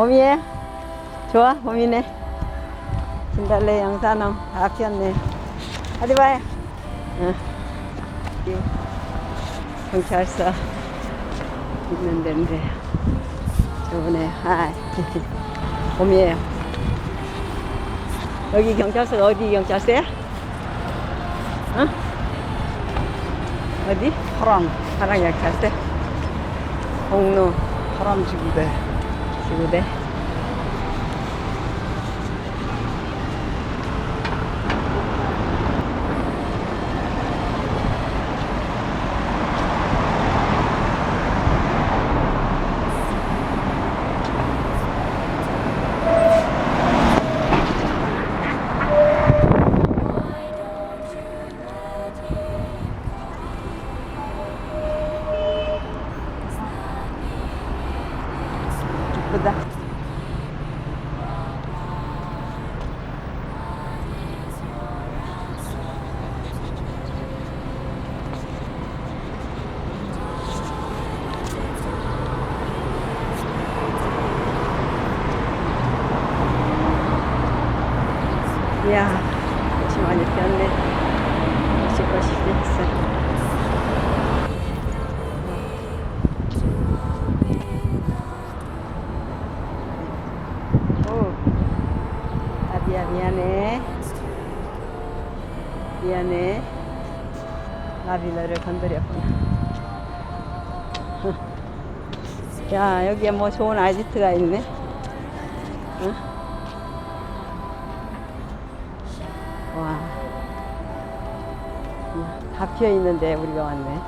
봄이에 좋아? 봄이네. 진달래 영산홍 다 피었네. 어디 봐요? 어. 응. 경찰서 있는 데인데 저번에 아 봄이에요. 여기 경찰서가 어디 경찰서야? 어? 어디? 파랑 파랑 경찰서? 공로 파랑 지구대 지구대. 이쁘다. 이야, 꽃이 많이 피었네. 꽃이 꽃이 피었어. 오, 아비야 미안해. 미안해. 나비 너를 건드렸구나. 야, 여기에 뭐 좋은 아지트가 있네. 응? 다 피어 있는데 우리가 왔네.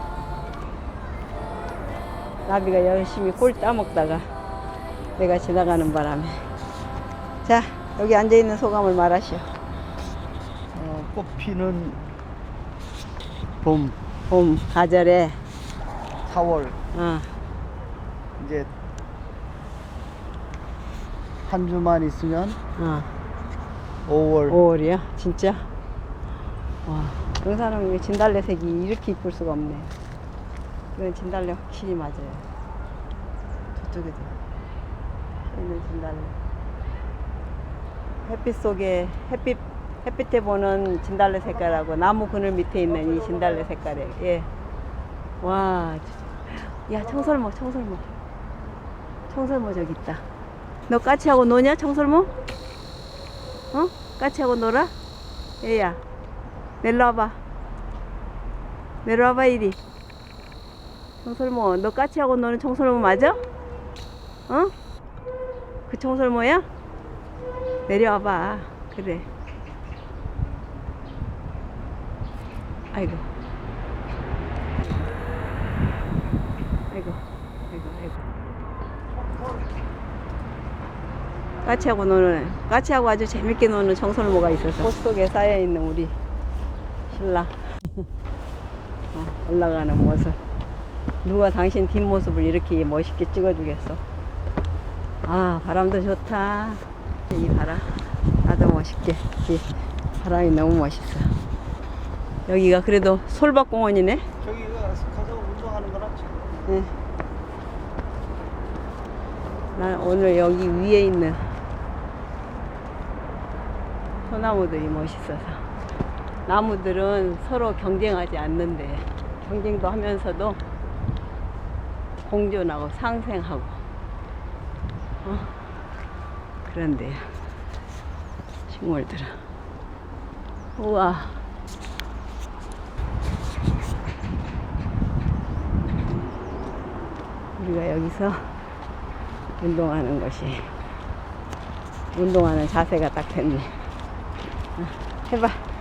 나비가 열심히 꿀 따먹다가 내가 지나가는 바람에. 자, 여기 앉아 있는 소감을 말하시오. 어, 꽃피는 봄 봄, 가절에, 4월 어, 이제 한 주만 있으면 어, 5월 5월이야? 진짜? 와, 영산홍 진달래색이 이렇게 이쁠 수가 없네. 이건 진달래 확실히 맞아요. 저쪽에도 있는 진달래. 햇빛 속에 햇빛 햇빛에 보는 진달래 색깔하고 나무 그늘 밑에 있는 이 진달래 색깔에 예. 와, 저- 야 청설모 청설모 청설모 저기 있다. 너 까치하고 노냐 청설모? 어? 까치하고 놀아? 얘야 내려와봐. 내려와봐 이리. 청설모 너 까치하고 노는 청설모 맞아? 어? 그 청설모야? 내려와봐. 그래. 아이고. 아이고 아이고 아이고. 까치하고 노는 까치하고 아주 재밌게 노는 청설모가 있어서. 꽃 속에 쌓여 있는 우리 신랑 어, 올라가는 모습. 누가 당신 뒷모습을 이렇게 멋있게 찍어주겠어? 아 바람도 좋다. 이 바람. 나도 멋있게. 이 바람이 너무 멋있어. 여기가 그래도 솔밭공원이네? 저기 가서 운동하는 거랑 네. 난 오늘 여기 위에 있는 소나무들이 멋있어서 나무들은 서로 경쟁하지 않는데 경쟁도 하면서도 공존하고 상생하고 어? 그런데요 식물들은 우와 우리가 여기서 운동하는 것이 운동하는 자세가 딱 됐네. 어, 해봐.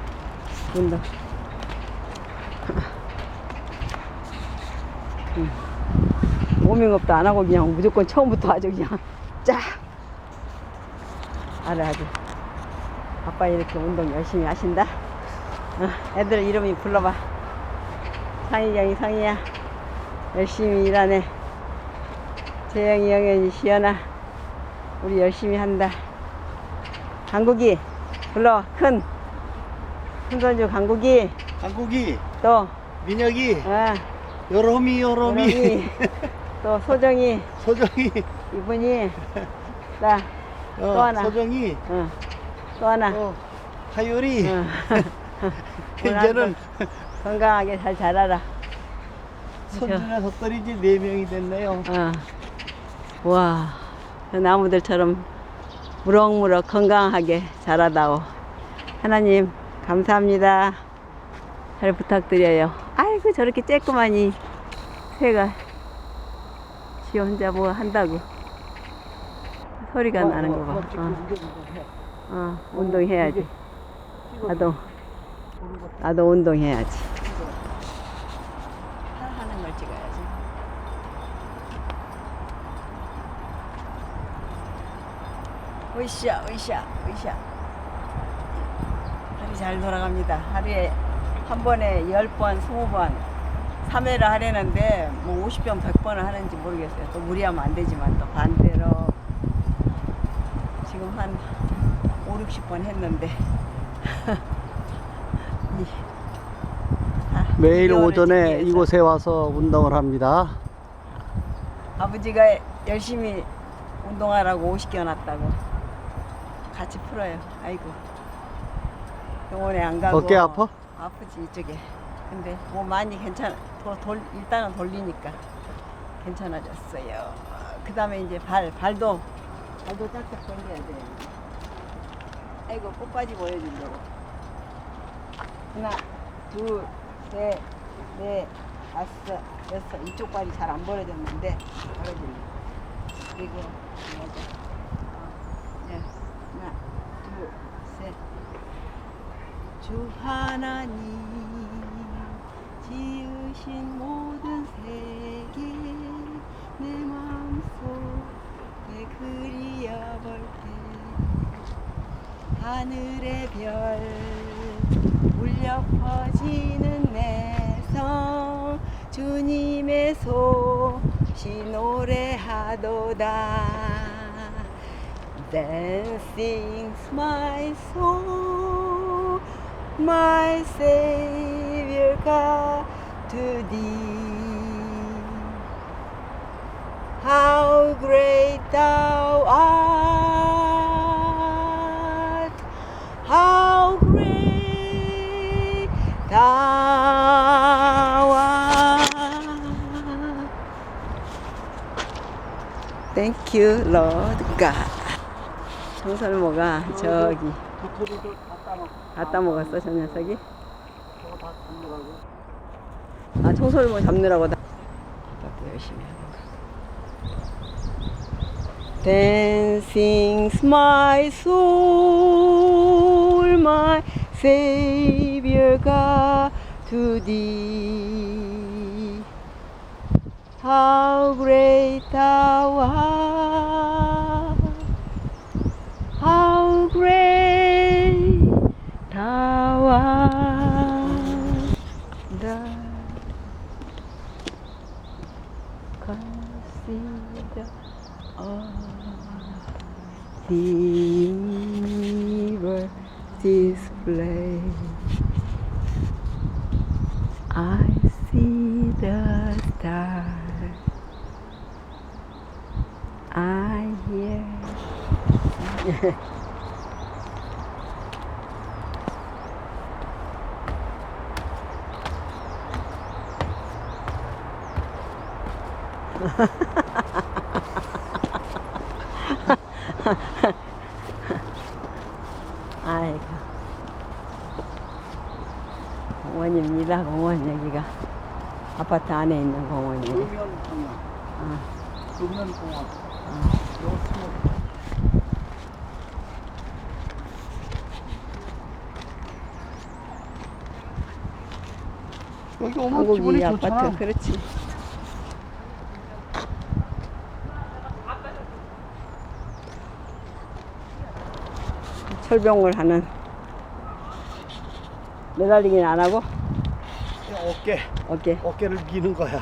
운동. 응. 워밍업도 안 하고 그냥 무조건 처음부터 아주 그냥 쫙. 알아 아주. 아빠 이렇게 운동 열심히 하신다. 어, 애들 이름이 불러봐. 상희경이 상희야. 열심히 일하네. 재영이, 영현이, 시연아, 우리 열심히 한다. 강국이, 불러, 큰, 큰 손주 강국이, 강국이 또, 민혁이 아, 여름이 여름이 여름이, 또 소정이, 소정이 이분이, 자, 어, 또 하나. 또 하나. 어, 하율이. 어. 이제는 건강하게 잘 자라라. 손주나 덧떨이지 네 명이 됐네요. 어. 와, 그 나무들처럼 무럭무럭 건강하게 자라다오. 하나님, 감사합니다. 잘 부탁드려요. 아이고, 저렇게 쬐끄만이 새가 지 혼자 뭐 한다고. 소리가 나는 거 봐. 어, 어, 운동해야지. 나도, 나도 운동해야지. 하는 걸 찍어야지. 으쌰, 으쌰, 으쌰. 하루 잘 돌아갑니다. 하루에 한 번에 10번, 20번, 3회를 하려는데 뭐 50번, 100번을 하는지 모르겠어요. 또 무리하면 안 되지만 또 반대로 지금 한 5, 60번 했는데 이- 아, 매일 오전에. 이곳에 와서 운동을 합니다. 아버지가 열심히 운동하라고 50개 놨다고 같이 풀어요. 아이고 병원에 안 가고 어깨 아파? 아프지 이쪽에. 근데 뭐 많이 괜찮. 도, 돌 일단은 돌리니까 괜찮아졌어요. 그 다음에 이제 발 발도 발도 짝짝 벌려야 돼. 아이고 꽃바지 보여주려고. 하나, 둘, 셋, 넷, 다섯, 여섯. 이쪽 발이 잘 안 벌어졌는데 벌어지네. 그리고 여덟. 어, 네. 하나, 둘, 셋. 주 하나님 지으신 모든 세계 내 마음속에 그리어볼 때 하늘의 별 울려 퍼지는 내성 주님의 소시 노래하도다. Then sings my soul, my Savior God to thee. How great thou art! How great thou art! Thank you, Lord God. 청설모가 저기 다 놓고 갖다 먹었어, 저 녀석이? 아, 청설모 잡느라고 다. 또 열심히 하는 거. Then sings my soul, my Savior God to thee. How great thou art! Of the universe display. I see the stars. I hear. 아이고. 공원입니다, 공원, 여기가. 아파트 안에 있는 공원이에요. 도면공원. 어. 요 스모. 여기 오면 기분이 좋잖아. 아파트, 그렇지. 철병을 하는 매달리기는 안 하고? 그냥 어깨, 어깨. 어깨를 미는 거야.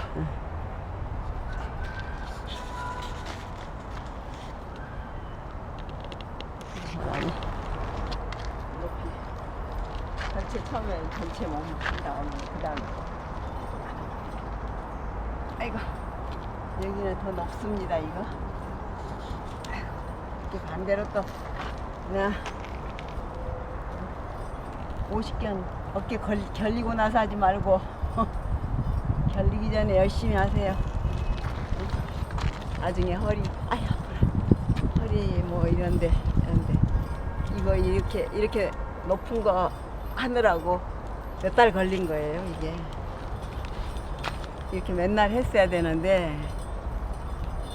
전체 처음에 전체 몸 나오면 그 다음에. 아이고 여기는 더 높습니다 이거. 이렇게 반대로 또. 나 50견 어깨 걸, 결리고 나서 하지 말고 결리기 전에 열심히 하세요. 나중에 허리 아야 아프라 허리 뭐 이런데 이런데 이거 이렇게 이렇게 높은 거 하느라고 몇 달 걸린 거예요 이게 이렇게 맨날 했어야 되는데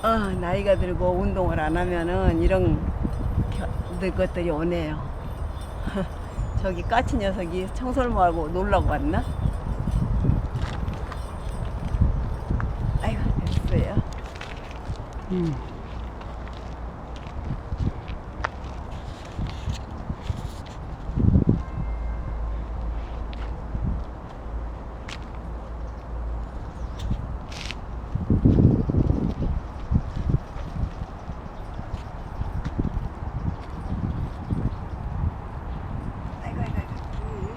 어, 나이가 들고 운동을 안 하면은 이런 겨- 것들이 오네요. 저기 까치 녀석이 청설모하고 놀라고 왔나? 아이고 됐어요. 음. 아이고 아이고 아이고. 음.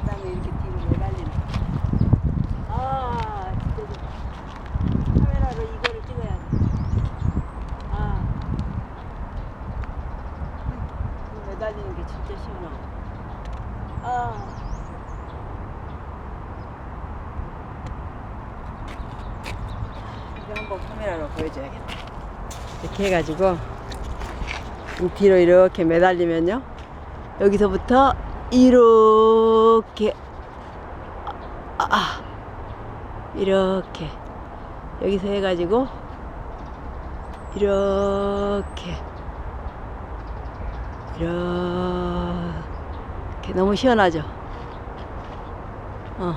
그다음에 이렇게 뒤로 매달리는. 아, 진짜 좀 카메라로 이거를 찍어야 돼. 아, 이 매달리는 게 진짜 시원하고. 아. 이거 한번 카메라로 보여줘야겠다. 이렇게 해가지고 이 뒤로 이렇게 매달리면요. 여기서부터 이렇게 아, 아, 이렇게 여기서 해가지고 이렇게 이렇게 너무 시원하죠. 어.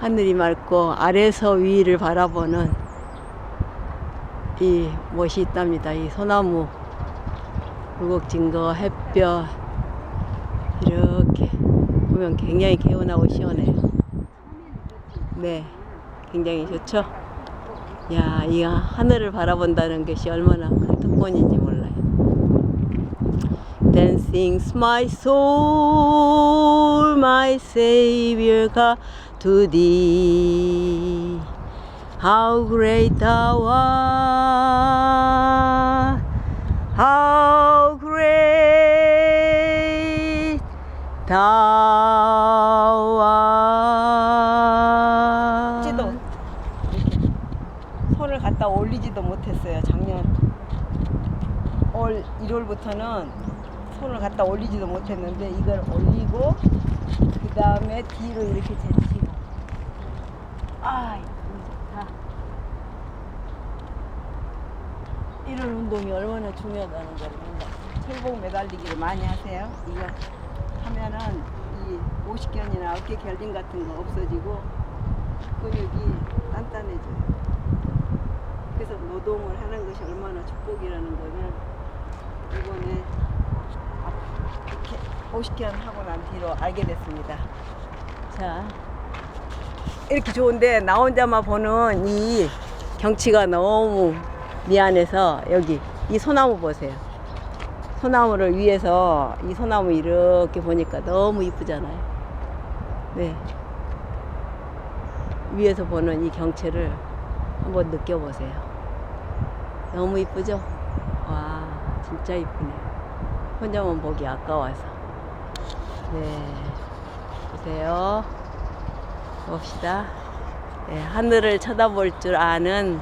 하늘이 맑고 아래서 위를 바라보는 이 멋이 있답니다. 이 소나무 굴곡진 거 햇볕 이렇게 보면 굉장히 개운하고 시원해요. 네, 굉장히 좋죠. 야, 이 하늘을 바라본다는 것이 얼마나 큰 특권인지 몰라요. Dancing my soul, my Savior God to thee. How great thou art! How great thou art! 지도 손을 갖다 올리지도 못했어요. 작년 올 1월부터는 손을 갖다 올리지도 못했는데 이걸 올리고 그 다음에 뒤로 이렇게 제치고 아 좋다. 이런 운동이 얼마나 중요하다는 걸 몰라. 철봉 매달리기를 많이 하세요. 이거 하면은 이 오십견이나 어깨 결림 같은 거 없어지고 근육이 단단해져요. 그래서 노동을 하는 것이 얼마나 축복이라는 거는 이번에 50견 하고 난 뒤로 알게 됐습니다. 자, 이렇게 좋은데 나 혼자만 보는 이 경치가 너무 미안해서 여기 이 소나무 보세요. 소나무를 위에서 이 소나무 이렇게 보니까 너무 이쁘잖아요. 네. 위에서 보는 이 경치를 한번 느껴보세요. 너무 이쁘죠? 와, 진짜 이쁘네요. 혼자만 보기 아까워서. 네. 보세요. 봅시다. 네, 하늘을 쳐다볼 줄 아는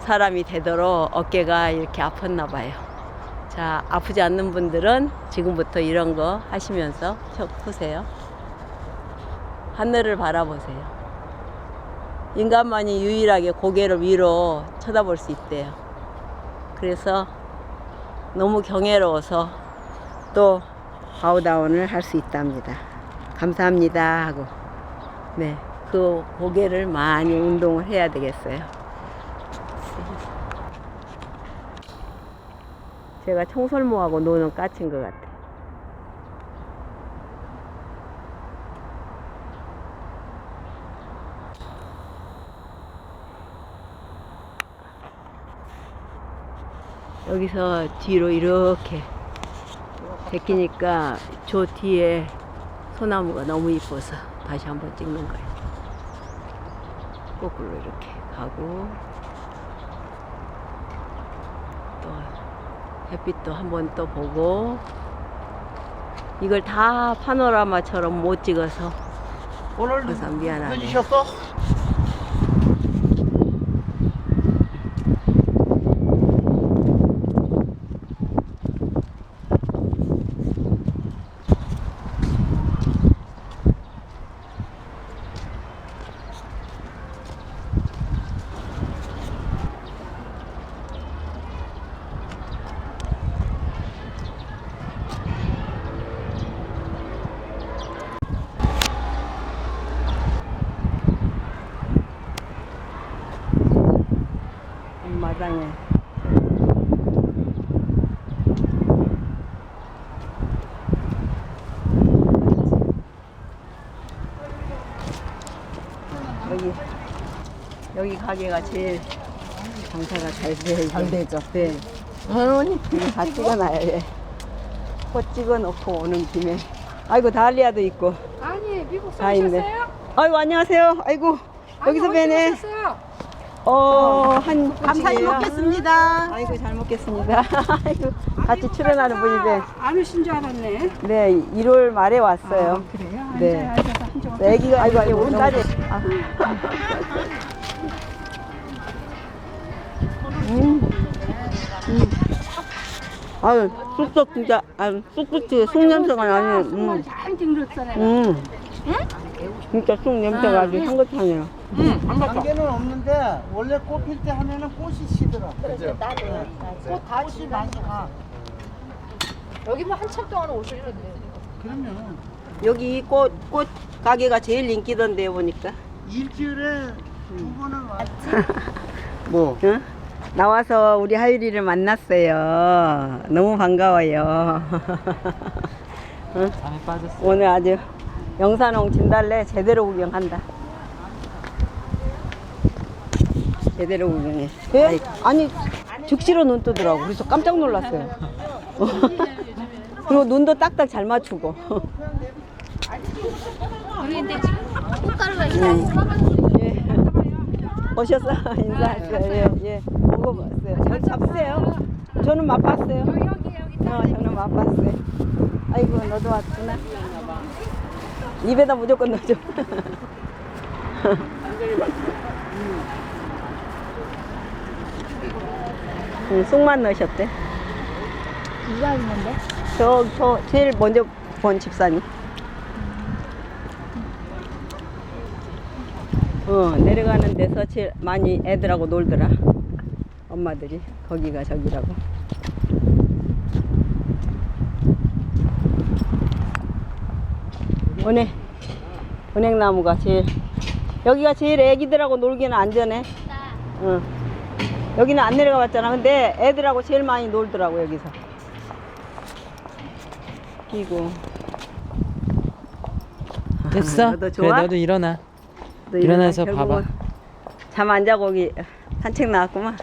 사람이 되도록 어깨가 이렇게 아팠나 봐요. 자, 아프지 않는 분들은 지금부터 이런 거 하시면서 쳐 푸세요. 하늘을 바라보세요. 인간만이 유일하게 고개를 위로 쳐다볼 수 있대요. 그래서 너무 경애로워서 또 바우다운을 할 수 있답니다. 감사합니다 하고 네, 그 고개를 많이 운동을 해야 되겠어요. 제가 청설모하고 노는 까친 것 같아. 여기서 뒤로 이렇게 제끼니까 저 뒤에 소나무가 너무 이뻐서 다시 한번 찍는 거예요. 거꾸로 이렇게 가고 또 햇빛도 한번 또 보고 이걸 다 파노라마처럼 못 찍어서 오늘 그래서 미안하네. 늦으셨어? 마당에 여기 여기 가게가 제일 장사가 잘 돼요. 잘 되죠. 네. 어머니 이거 다 찍어놔요. 예. 꽃 찍어놓고 오는 김에 아이고 달리아도 있고 아니 미국 다 있네. 사셨어요? 아이고 안녕하세요. 아이고 여기서 아니, 뵈네. 언제 오셨어요? 어한 감사히 먹겠습니다. 아이고 잘 먹겠습니다. 아이고 같이 출연하는 분인데 안 오신 줄 알았네. 네 1월 말에 왔어요. 아, 그래요? 네. 앉아, 앉아서 한 조각. 네, 애기가 아이고 아이고 우리 딸이 아. 음. 음. 아유 쑥쑥 진짜 아유 쑥쑥지 쑥 냄새가 나네. 음. 잘 찍었잖아요. 음. 진짜 쑥 냄새가 아주 향긋하네요. 관계는 없는데 원래 꽃 필 때 하면은 꽃이 시더라. 그죠? 꽃다 꽃이 많이 가. 여기 뭐 한참 동안 오시는데. 그러면 여기 꽃, 꽃 가게가 제일 인기던데요 보니까. 일주일에 두 번은 와. 뭐? 응? 나와서 우리 하율이를 만났어요. 너무 반가워요. 응? 잠이 빠졌어. 오늘 아주 영산홍 진달래 제대로 구경한다. 제대로 구경해. 예? 아니 즉시로 눈 뜨더라고. 그래서 깜짝 놀랐어요. 그리고 눈도 딱딱 잘 맞추고. 예. 오셨어? 인사했어요. 예, 예. 먹어봤어요. 잘 잡으세요. 저는 맛봤어요. 어, 저는 맛봤어요. 아이고, 너도 왔구나. 입에다 무조건 넣어줘. 응, 쑥만 넣으셨대. 누가 있는데? 저, 저, 제일 먼저 본 집사님. 어, 내려가는 데서 제일 많이 애들하고 놀더라. 엄마들이. 거기가 저기라고. 은행, 은행나무가 제일, 여기가 제일 애기들하고 놀기는 안전해. 응. 여기는 안 내려가 봤잖아. 근데 애들하고 제일 많이 놀더라고, 여기서. 끼고. 됐어? 너도 그래? 너도 일어나. 너 일어나서 결국은 봐봐. 잠 안 자고 거기 산책 나왔구만.